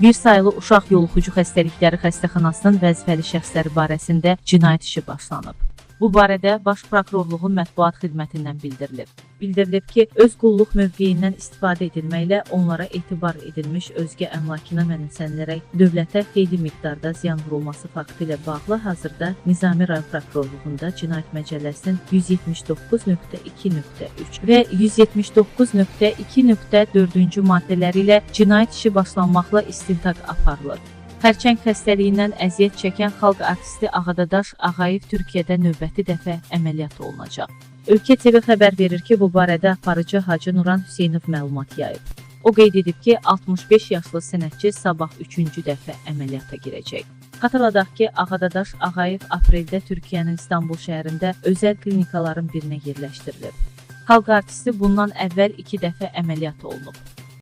bir sayılı uşaq yoluxucu xəstəlikləri xəstəxanasının vəzifəli şəxsləri barəsində cinayət işi başlanıb. Bu barədə Baş Prokurorluğun mətbuat xidmətindən bildirilib. Bildirilib ki, öz qulluq mövqeyindən istifadə edilməklə onlara etibar edilmiş özgə əmlakına mənimsənilərək dövlətə xeyli miqdarda ziyan vurulması faktı ilə bağlı hazırda Nizami rayon prokurorluğunda Cinayət Məcəlləsinin 179.2.3 və 179.2.4-cü maddələri ilə cinayət işi başlanmaqla istintaq aparılır. Xərçəng xəstəliyindən əziyyət çəkən xalq artisti Ağadadaş Ağayev Türkiyədə növbəti dəfə əməliyyat olunacaq. Ölkə TV xəbər verir ki, bu barədə aparıcı Hacı Nuran Hüseynov məlumat yayıb. O qeyd edib ki, 65 yaşlı sənətçi sabah 3-cü dəfə əməliyyata girəcək. Xatırladaq ki, Ağadadaş Ağayev apreldə Türkiyənin İstanbul şəhərində özəl klinikaların birinə yerləşdirilib. Xalq artisti bundan əvvəl 2 dəfə əməliyyat olunub.